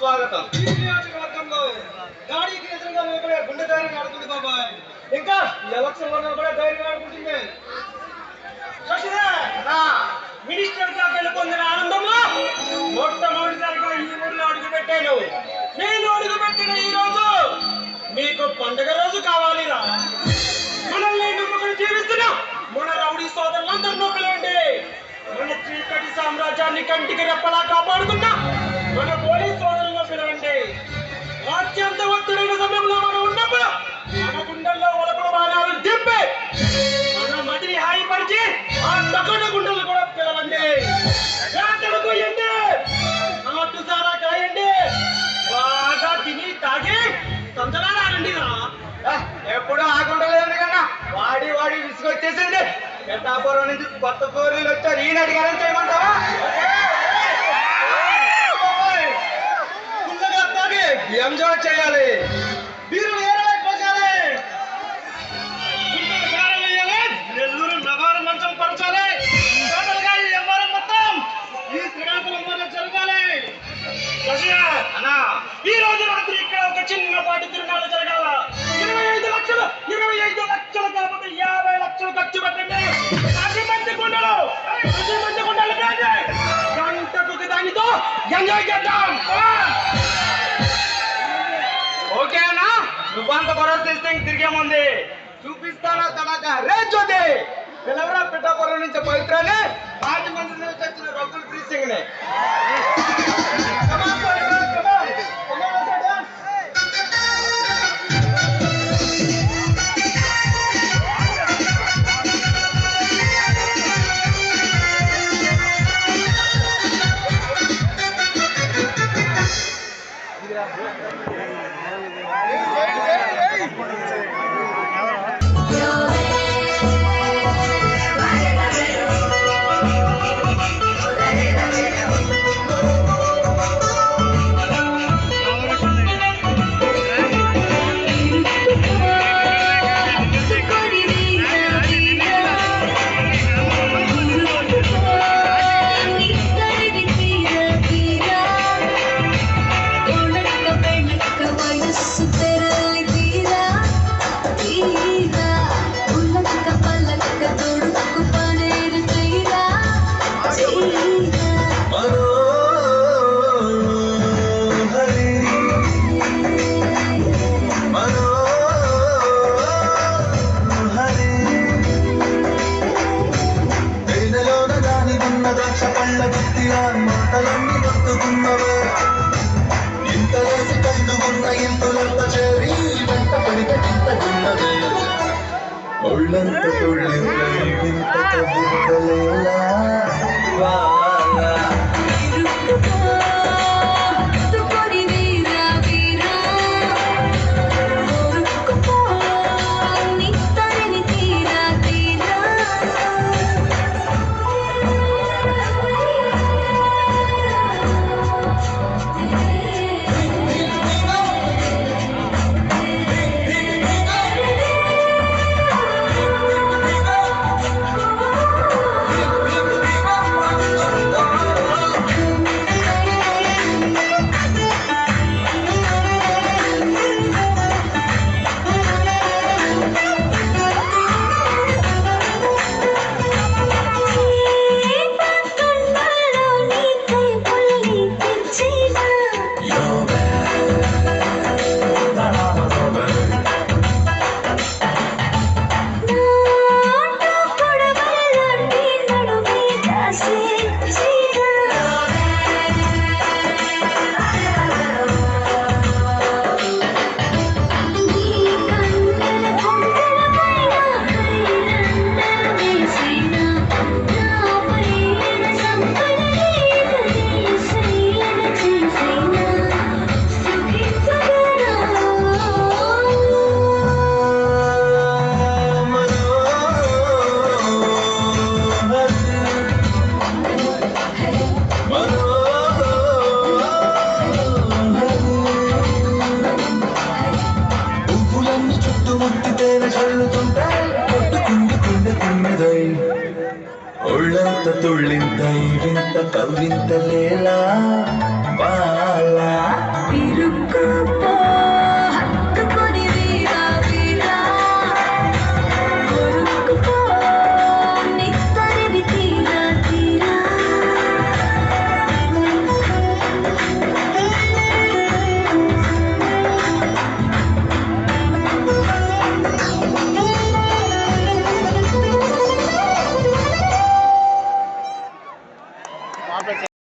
స్వాగతం. నియోజకవర్గంలో గాడికి ఎదురుగా నిలబడే గుండె ధైర్యం ఆడుతుంది బాబాయ్. ఇంకా ఎలక్షన్లో కూడా ధైర్యం ఆడుకుంటుంది. మినిస్టర్గా గెలుపొందిన ఆనందంలో మొట్టమొదటిసారిగా ఈ ఊరిలో అడుగు పెట్టాను నేను అడుగు పెట్టిన ఈ రోజు మీకు పండుగ రోజు కావాలిరా. మనల్ని నమ్ముకుని జీవిస్తున్న మన రౌడీ సోదరులందరూ నొక్కలేండి మన చీకటి సామ్రాజ్యాన్ని కంటికి రెప్పలా కాపాడుకున్నా మన పోలీస్ ఆ తక్కువ గుండెలు కూడా పిలవండి కొయ్యండి నాటు సారా కాయండి. బాగా తిని తాగి సంచలనాలండి రా. ఎప్పుడు ఆగుండలేదు కన్నా. వాడి వాడి విసుగొచ్చేసింది పెద్దాపురం నుంచి కొత్త కోరీలు వచ్చారు. ఈయన అడిగారని చేయమంటావా? ఎంజాయ్ చేయాలి. ఎంజాయ్ చేద్దాం ఓకే అన్నా నువ్వంత భరోసా ఇస్తే తిరిగేముంది? చూపిస్తానా తనక. రేచోది పిల్లవరా పిఠాపురం నుంచి పవిత్రాన్ని పాతి మంది నుంచి వచ్చిన రఘుల్ ప్రీత్ సింగ్ని Yeah. உள்ளந்த தொழில் ತುಳ್ಳಿಂತ ತುಳ್ಳಿಂತ ಇವಿಂತ ಕವ್ವಿಂತ ಲೇಲ ಬಾಲ